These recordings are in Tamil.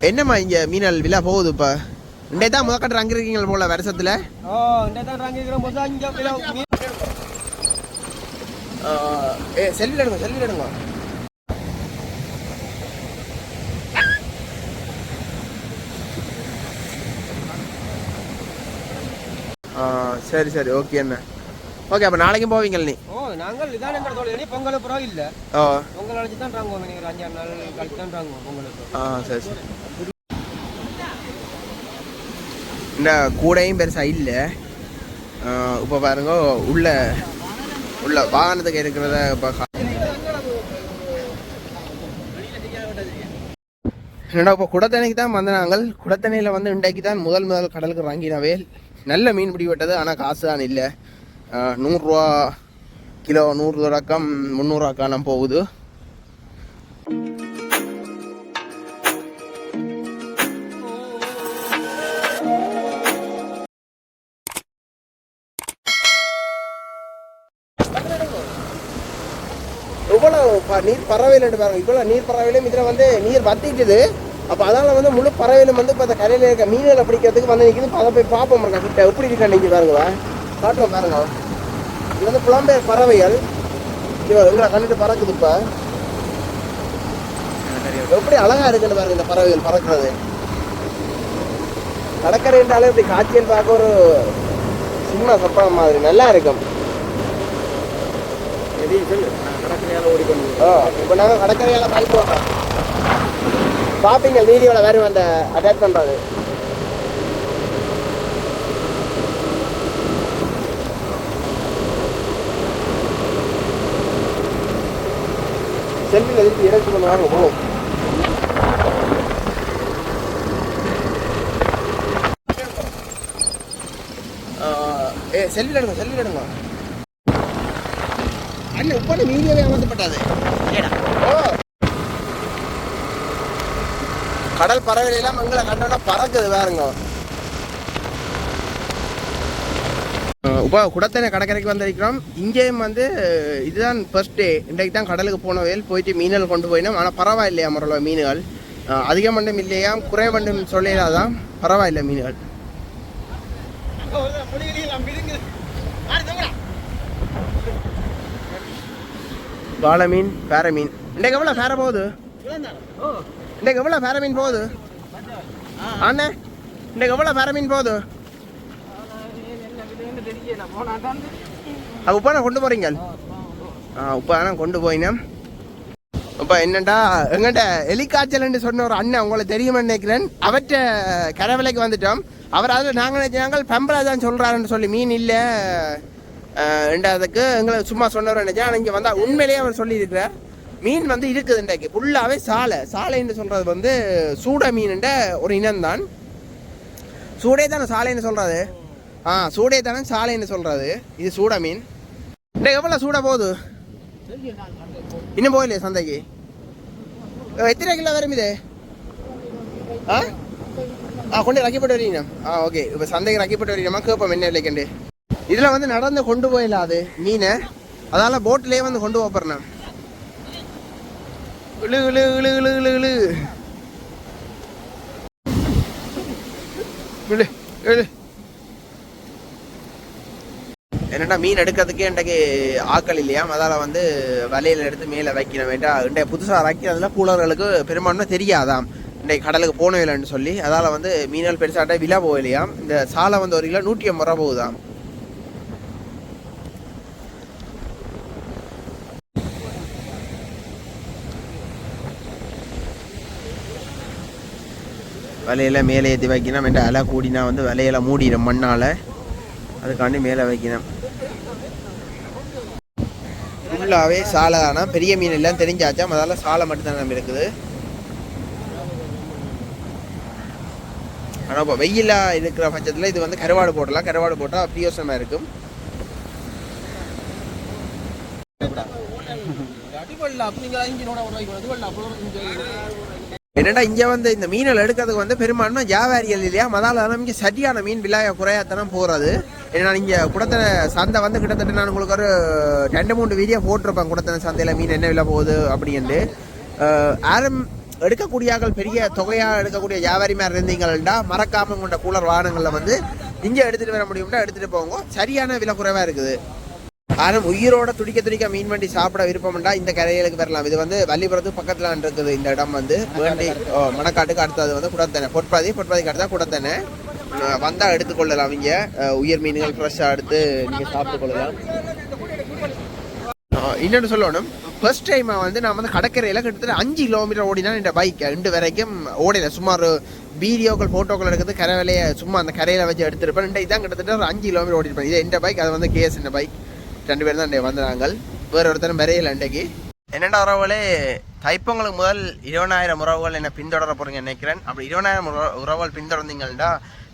என்னம்மா இங்க மீனல் விழா போகுது இப்ப? இன்றைய தான் முதக்கட்டு அங்க இருக்கீங்க போல வருஷத்துல. ஏ செல்வி எடுங்க செல்வி எடுங்க. சரி சரி ஓகே அண்ணா. ஓகே அப்போ நாளைக்கும் போவீங்க நீ? நாங்கள் இதான் எங்கள் தோல் இனி பொங்கல் புறம் இல்லை. பொங்கல் அழைச்சி தான் வாங்குவோம் நீங்கள் அஞ்சாறு நாள் கழிச்சு தான் வாங்குவோம் பொங்கலுக்கு ஆ சரி சரி. இந்த கூடையும் பெருசா இல்லை. இப்போ பாருங்க உள்ள உள்ள வாகனத்துக்கு இருக்கிறத இப்போ என்னடா இப்போ குடத்தணைக்கு தான் வந்த நாங்கள். குடத்தணையில் வந்து இன்றைக்கு தான் முதல் முதல் கடலுக்கு இறங்கினவே. நல்ல மீன் பிடி விட்டது ஆனால் காசு தான் இல்லை நூறுரூவா கிலோ நூறு ரக்கம் முந்நூறுவாக்கான போகுது. இவ்வளோ நீர் பறவையில் பாருங்க. இவ்வளோ நீர் பறவையிலும் இதில் வந்து நீர் வத்திட்டுது அப்போ அதனால் வந்து முழு பறவையிலும் வந்து இப்போ அந்த கரையில் இருக்க மீன்களை பிடிக்கிறதுக்கு வந்து நிற்கிது அதை போய் பார்ப்போம் இருக்கா கிட்ட எப்படி இருக்கா நீங்கள் பாருங்க. காட்டுவோம் பாருங்க. இது வந்து புலம்பெயர் பறவைகள் இது எங்களை கண்டுட்டு பறக்குது இப்போ. எப்படி அழகா இருக்குன்னு பாருங்க இந்த பறவைகள் பறக்கிறது. கடற்கரை என்றாலே இப்படி காட்சியில் பார்க்க ஒரு சும்மா சப்பனம் மாதிரி நல்லா இருக்கும். இப்போ நாங்கள் கடற்கரையால் பைக் போடுறோம் பார்ப்பீங்க வீடியோவில் வேறு அந்த அட்டாச் பண்ணுறது வண்டியில் இறக்கு பண்ணுவாங்க போகும் ஏ செல்வி எடுங்க செல்வி எடுங்க அண்ணன் உப்பான மீடியாவே அமர்த்தப்பட்டாது. கடல் பறவைலாம் மங்களை கண்டோன்னா பறக்குது வேறுங்க இப்போ குடத்தனை கடற்கரைக்கு வந்திருக்கிறோம். இங்கேயும் வந்து இதுதான் ஃபர்ஸ்ட் டே இன்றைக்கு தான் கடலுக்கு போன வயல் போயிட்டு மீன்கள் கொண்டு போயினோம். ஆனால் பரவாயில்லையா முறையில் மீன்கள்? அதிகம் அதிக மண்டம் இல்லையாம் குறை மண்டம் சொல்லிடாதான் பரவாயில்லை மீன்கள். வாழை மீன் பேர மீன். இன்றைக்கு எவ்வளோ பேர போகுது? இன்றைக்கு எவ்வளோ பேர மீன் போகுது? அண்ணே இன்றைக்கு எவ்வளோ பேர மீன் போகுது? அது உப்பான கொண்டு போறீங்க? ஆ உப்பான கொண்டு போயினேன் இப்போ என்னண்டா? எங்கிட்ட எலிக்காய்ச்சல்னு சொன்ன ஒரு அண்ணன் உங்களுக்கு தெரியுமா நினைக்கிறேன். அவற்ற கரவலைக்கு வந்துட்டோம். அவர் அதில் நாங்கள் நினைச்சாங்க பெம்பளை தான் சொல்கிறாருன்னு சொல்லி மீன் இல்லை. ரெண்டாவதுக்கு எங்களை சும்மா சொன்னவர் நினைச்சேன் ஆனால் இங்கே வந்தால் உண்மையிலேயே அவர் சொல்லியிருக்கிறார். மீன் வந்து இருக்குது இன்றைக்கு. ஃபுல்லாகவே சாலை. சாலைன்னு சொல்கிறது வந்து சூட மீனுன்ற ஒரு இனம்தான். சூடே தானே சாலைன்னு சொல்கிறது ஆ சூடே தானே சாலைன்னு சொல்கிறது இது சூடா மீன். டே எவ்வளோ சூடாக போகுது? இன்னும் போகலையே சந்தைக்கு? எத்தனை கிலோ வரும் இது? ஆ? ஆ கொண்டு ரக்கிப்பட்டு வரீங்க. ஆ ஓகே இப்போ சந்தைக்கு ரக்கிப்பட்டு வரீங்கம்மா. கேட்போம் என்ன இல்லைக்கண்டு. இதில் வந்து நடந்து கொண்டு போயிடலாம் அது மீனை. அதனால் போட்டிலே வந்து கொண்டு போகிறேன் இழு இழு இழு இழு இழு இழு. இழு இழு. என்னடா மீன் எடுக்கிறதுக்கே இன்றைக்கு ஆக்கள் இல்லையாம் அதால் வந்து வலையில் எடுத்து மேலே வைக்கணும் வேண்டாம் இன்றைய புதுசாக வைக்கிறதுல கூலர்களுக்கு பெரும்பான்மை தெரியாதாம். இன்றைக்கு கடலுக்கு போனவில்லைன்னு சொல்லி அதால் வந்து மீன்கள் பெருசாட்ட விழா போகலையாம் இந்த சாலை வந்து ஒரு கிலோ நூற்றி ஐம்பது ரூபா போகுதாம். வலையில் மேலே ஏற்றி வைக்கணும். என்ற அலை கூடினா வந்து வலையில் மூடிடும் மண்ணால். அதுக்காண்டி மேலே வைக்கணும். ஃபுல்லாகவே சாலை தானா பெரிய மீன் எல்லாம் தெரிஞ்சாச்சா? முதல்ல சாலை மட்டும்தான் நம்ம இருக்குது. ஆனால் இப்போ வெயிலாக இருக்கிற பட்சத்தில் இது வந்து கருவாடு போடலாம். கருவாடு போட்டால் பிரியோசனமாக இருக்கும். என்னடா இங்கே வந்து இந்த மீன்கள் எடுக்கிறதுக்கு வந்து பெரும்பான்மை வியாபாரிகள் இல்லையா? மதால இங்கே சரியான மீன் விலைய குறையாத்தனம் போகிறது ஏன்னா இங்கே குடத்தனை சந்தை வந்து கிட்டத்தட்ட நான் உங்களுக்கு ஒரு ரெண்டு மூணு வீடியோ போட்டிருப்பேன். குடத்தனை சந்தையில் மீன் என்ன விலை போகுது அப்படின்ட்டு. ஆரம் எடுக்கக்கூடியார்கள் பெரிய தொகையாக எடுக்கக்கூடிய வியாபாரி மாதிரி இருந்தீங்கள்டா மறக்காம உங்களோட கூலர் வாகனங்களில் வந்து இங்கே எடுத்துகிட்டு வர முடியும்னா எடுத்துகிட்டு போங்க. சரியான விலை குறைவாக இருக்குது. ஆனால் உயிரோட துடிக்க துடிக்க மீன் வண்டி சாப்பிட விருப்பம்டா இந்த கரைகளுக்கு வரலாம். இது வந்து வள்ளிபுரத்துக்கு பக்கத்தில் இருக்குது இந்த இடம் வந்து. வேண்டி மணக்காட்டுக்கு அடுத்தது வந்து குடத்தனை. பொற்பாதி பொற்பாதிக்கு அடுத்தா குடத்தனை. வந்தால் எடுத்துக்கொள்ளலாம் அவங்க உயர் உயிர் மீன்கள் ஃப்ரெஷ்ஷாக எடுத்து நீங்கள் சாப்பிட்டு கொள்ளலாம். இன்னொன்று சொல்லணும். ஃபர்ஸ்ட் டைம் வந்து நான் வந்து கடற்கரையில் கிட்டத்தட்ட அஞ்சு கிலோமீட்டர் ஓடினா இந்த பைக் ரெண்டு வரைக்கும் ஓடினேன் சுமார் வீடியோக்கள் ஃபோட்டோக்கள் எடுக்கிறது கரை சும்மா அந்த கரையில் வச்சு எடுத்துருப்பேன். ரெண்டு இதான் கிட்டத்தட்ட ஒரு அஞ்சு கிலோமீட்டர் ஓடிருப்பேன். இது இந்த பைக் அது வந்து கேஎஸ் இந்த பைக் ரெண்டு பேரும் தான் வந்தாங்க. வேற ஒருத்தரும் மறையலை அன்றைக்கு. என்னடா உறவுகளே? தைப்பொங்கலுக்கு முதல் இருபதாயிரம் உறவுகள் என்ன பின்தொடர போறீங்க நினைக்கிறேன். அப்படி இருபதாயிரம் உறவுகள் பின்தொடர்ந்தீங்கன்னா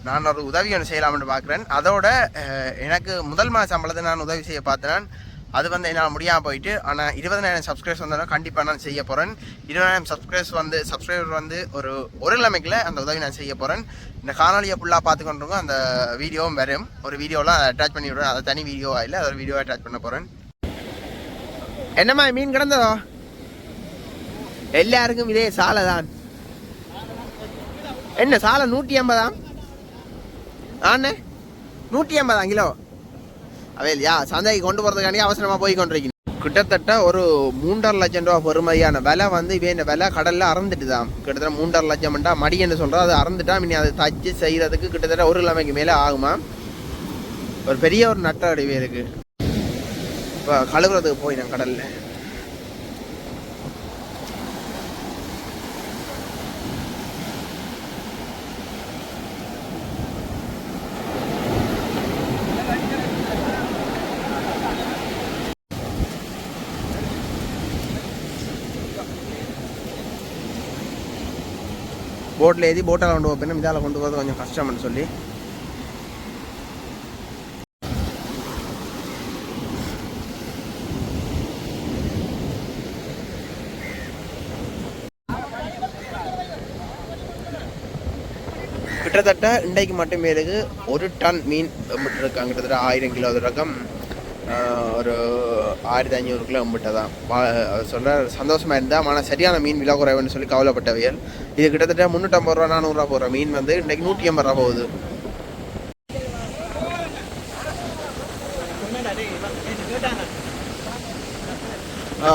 நான் ஒரு உதவி ஒன்று செய்யலாம்னு பார்க்குறேன் அதோட எனக்கு முதல் மாத சம்பளத்தை நான் உதவி செய்ய பார்த்தேன் அது வந்து என்னால் முடியாமல் போயிட்டு ஆனால் இருபதனாயிரம் சப்ஸ்கிரைப்ஸ் வந்தாலும் கண்டிப்பாக நான் செய்ய போகிறேன் இருபதாயிரம் சப்ஸ்கிரைப்ஸ் வந்து சப்ஸ்கிரைபர் வந்து ஒரு ஒரு நிலைமைக்கில் அந்த உதவி நான் செய்ய போகிறேன் இந்த காணொலியை ஃபுல்லாக பார்த்துக்கொண்டிருக்கோம் அந்த வீடியோவும் வரும். ஒரு வீடியோலாம் அட்டாச் பண்ணி விடுறேன். அதை தனி வீடியோவாக இல்லை அதை ஒரு வீடியோ அட்டாச் பண்ண போகிறேன் என்னம்மா மீன் கிடந்ததோ? எல்லாருக்கும் இதே சாலை தான். என்ன சாலை நூற்றி ஐம்பதாம் ஆண்ணே நூற்றி ஐம்பதாம் கிலோ? அவையில்லையா சந்தைக்கு கொண்டு போகிறதுக்காண்டி அவசரமாக போய் கொண்டிருக்கீங்க. கிட்டத்தட்ட ஒரு மூன்றரை லட்சம் ரூபா பொறுமையான விலை வந்து இவே விலை கடலில் அறந்துட்டு தான் கிட்டத்தட்ட மூன்றரை லட்சம்ண்டா மடின்னு சொல்கிறோம் அது அறந்துட்டா இனி அதை தச்சு செய்கிறதுக்கு கிட்டத்தட்ட ஒரு கிழமைக்கு மேலே ஆகுமா? ஒரு பெரிய ஒரு நட்ட அடிவே இருக்குது இப்போ கழுவுறதுக்கு போயிட்டேன் கடலில். போட்டில் ஏறி போட்டால் கொண்டு போய் இதால் கொண்டு போகிறது கொஞ்சம் கஷ்டம்னு சொல்லி. கிட்டத்தட்ட இன்றைக்கு மட்டுமே இருக்கு ஒரு டன் மீன் இருக்காங்க கிட்டத்தட்ட ஆயிரம் கிலோ ரகம் ஒரு ஆயிரத்தி ஐநூறு கிலோ தான். சொல்கிற சந்தோஷமாக இருந்தால் ஆனால் சரியான மீன் விலை குறைவுன்னு சொல்லி கவலைப்பட்டவையல் இது கிட்டத்தட்ட முந்நூற்றம்பது ரூபா நானூறுரூவா போகிற மீன் வந்து இன்றைக்கு நூற்றி ஐம்பது ரூபா போகுது. ஆ.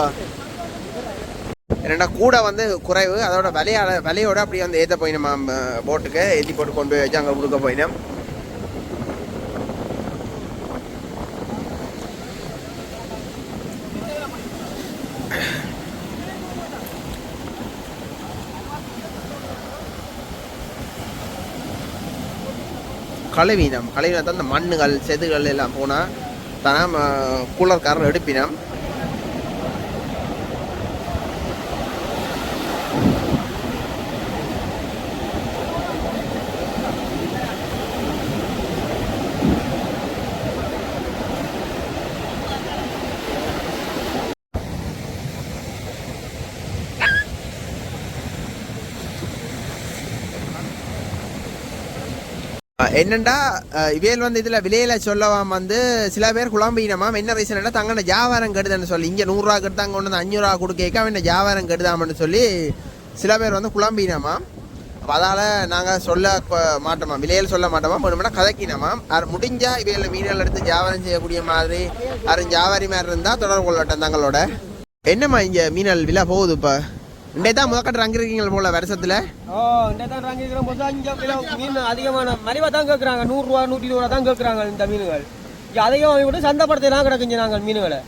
என்னடா கூட வந்து குறைவு. அதோட விலையால விலையோட அப்படியே வந்து ஏற்ற போய் நம்ம போட்டுக்கு ஏற்றி போட்டு கொண்டு போய் வச்சு அங்கே கொடுக்க போயினோம். கழுவினம். கழுவினா தான் இந்த மண்ணுகள் செதுகள் எல்லாம் போனால் தானே கூலர்காரன் எடுப்பினோம். என்னண்டா இவேல் இவையல் வந்து இதில் விலையில சொல்லவாம் வந்து சில பேர் குழம்பினமாம் என்ன ரீசன் தங்கன ஜாவாரம் கெடுதுன்னு சொல்லி. இங்கே நூறுரூவா கெடுத்தாங்க கொண்டு வந்து அஞ்சூறுரூவா கொடுக்க அவன் ஜாவாரம் கெடுதாமன்னு சொல்லி சில பேர் வந்து குழம்பினமாம் அப்போ அதால் நாங்கள் சொல்ல மாட்டோமா விலையில் சொல்ல மாட்டோமா வேணும்னா கதைக்கினமாம் அது முடிஞ்சால் இவையில் மீன்கள் எடுத்து ஜாவாரம் செய்யக்கூடிய மாதிரி அரும் ஜாவாரி மாதிரி இருந்தால் தொடர்பு கொள்ளட்டும் தங்களோட. என்னம்மா இங்கே மீனல் விலை போகுது இப்போ? இன்றைய தான் முதக்கட்டு அங்கிருக்கீங்க போல வருஷத்தில். ஓ இந்த தான் வாங்கிக்கிற போது அஞ்சு கிலோ மீன் அதிகமான மலிவாக தான் கேட்குறாங்க நூறுரூவா நூற்றி இருபது ரூபா தான் கேட்குறாங்க இந்த மீன்கள். இங்கே அதிகம் வாங்கி விட்டு சந்தைப்படுத்தலாம் கிடக்குங்க நாங்கள் மீன்களை.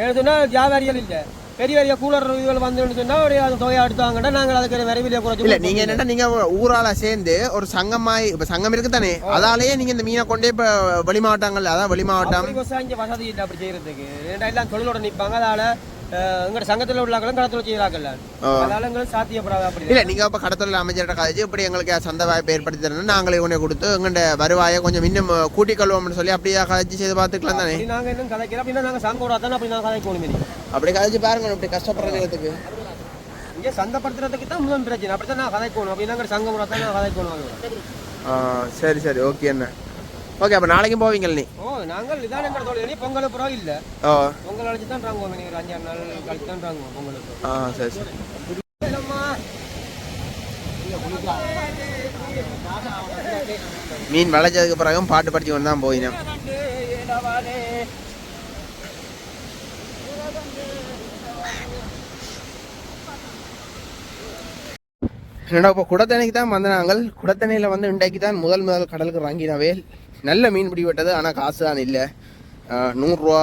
ஏன்னு சொன்னால் வியாபாரிகள் இல்லை. பெரிய பெரிய கூலர் இதுகள் வந்துன்னு சொன்னால் அப்படியே அது தொகையை எடுத்தாங்கன்னா நாங்கள் அதுக்கு விரைவிலே குறைச்சி இல்ல நீங்க என்னன்னா நீங்க ஊரால சேர்ந்து ஒரு சங்கமாய் இப்ப சங்கம் இருக்கு தானே அதாலேயே நீங்க இந்த மீனை கொண்டே இப்ப வெளி மாவட்டங்கள் அதான் வெளி மாவட்டம். இங்க வசதி இல்லை அப்படி செய்யறதுக்கு. ஏன்டா எல்லாம் தொழிலோட நிற்பாங்க அதால எங்கட சங்கத்தில் உள்ளாக்களும் கடத்தொழில் செய்யறாங்கல்ல ஆ. அதனால எங்களுக்கு சாத்தியப்படாது அப்படி. இல்ல நீங்க இப்ப கடத்தொழில் அமைச்சர்கிட்ட கதைச்சு இப்படி எங்களுக்கு சந்த வாய்ப்பு ஏற்படுத்தி தரணும் நாங்களே கொண்டே கொடுத்து எங்கள்ட வருவாயை கொஞ்சம் இன்னும் கூட்டிக் கொள்வோம்னு சொல்லி அப்படியே கதைச்சு செய்து பார்த்துக்கலாம் தானே? அப்படி நாங்க இன்னும் கதைக்கிறோம் அப்படின்னா நாங்க சங்கோட தானே அப்படி நாங்க கதைக்கணும். அப்படி கதைச்சு பாருங்க இப்படி கஷ்டப்படுற நேரத்துக்கு இங்க சந்தைப்படுத்துறதுக்கு தான் முதல் பிரச்சனை. அப்படித்தான் நான் கதைக்கணும் அப்படின்னா சங்கம் கூட தான் நான் கதைக்கணும் சரி சரி ஓகே என்ன ஓகே அப்ப நாளைக்கும் போவீங்க நீ? ஓ நாங்கள் இதான் இனி பொங்கல் புறம் இல்ல. ஓ பொங்கல் அழைச்சு தான் ராங்குவோம் நீங்க ஒரு அஞ்சாறு நாள் கழிச்சு தான் ராங்குவோம் பொங்கலுக்கு ஆ சரி சரி. மீன் விளைஞ்சதுக்கு பிறகும் பாட்டு படிச்சு கொண்டு தான் போயினோம். என்னடா இப்போ குடத்தணைக்கு தான் வந்து நாங்கள் குடத்தணையில் வந்து இன்றைக்கு தான் முதல் முதல் கடலுக்கு இறங்கினவே. நல்ல மீன் பிடி விட்டது ஆனால் காசு தான் இல்லை. நூறுரூவா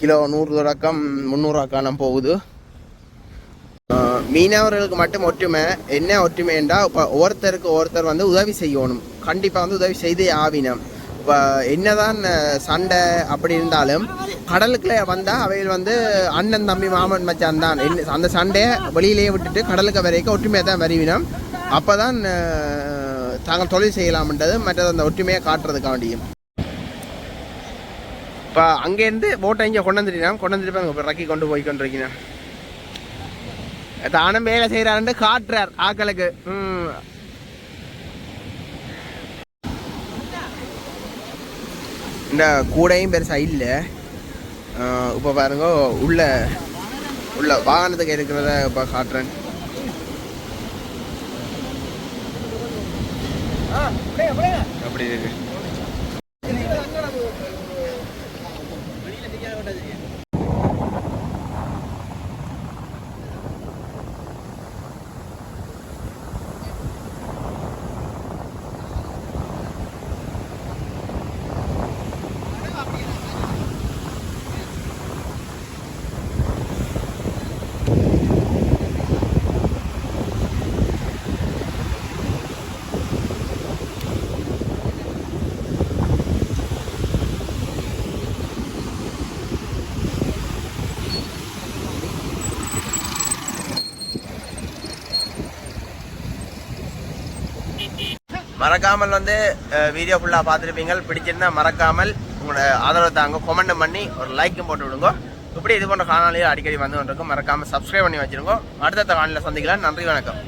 கிலோ நூறு தொடக்கம் முந்நூறுவாக்கான போகுது. மீனவர்களுக்கு மட்டும் ஒற்றுமை. என்ன ஒற்றுமைண்டா இப்போ ஒருத்தருக்கு ஒருத்தர் வந்து உதவி செய்யணும். கண்டிப்பாக வந்து உதவி செய்தே ஆவினம். இப்போ என்னதான் சண்டை அப்படி இருந்தாலும் கடலுக்குள்ளே வந்தால் அவையில் வந்து அண்ணன் தம்பி மாமன் மச்சான் தான். அந்த சண்டையை வெளியிலேயே விட்டுட்டு கடலுக்கு வரைக்கும் ஒற்றுமையாக தான் வருவினோம். அப்போ தான் தாங்கள் தொழில் செய்யலாம்ன்றது மற்றது அந்த ஒற்றுமையை காட்டுறதுக்காண்டியும். இப்போ அங்கேருந்து போட்டை இங்கே கொண்டு வந்துட்டீங்கன்னா கொண்டு வந்துட்டு இப்போ ரக்கி கொண்டு போய் கொண்டிருக்கீங்க தானும் வேலை செய்கிறாருன்ட்டு காட்டுறார் ஆக்களுக்கு. இந்த கூடையும் பெருசா இல்லை. இப்போ பாருங்க உள்ள உள்ள வாகனத்துக்கு இருக்கிறத இப்போ காட்டுறேன். அப்படி இருக்கு. மறக்காமல் வந்து வீடியோ ஃபுல்லாக பார்த்துருப்பீங்க. பிடிச்சிருந்தா மறக்காமல் உங்களோட ஆதரவை தாங்க. கொமெண்ட் பண்ணி ஒரு லைக்கும் போட்டு விடுங்க. இப்படி இது போன்ற காணொலியில் அடிக்கடி வந்து கொண்டிருக்கும். மறக்காமல் சப்ஸ்கிரைப் பண்ணி வச்சிருங்க. அடுத்த காணொலியில் சந்திக்கலாம். நன்றி வணக்கம்.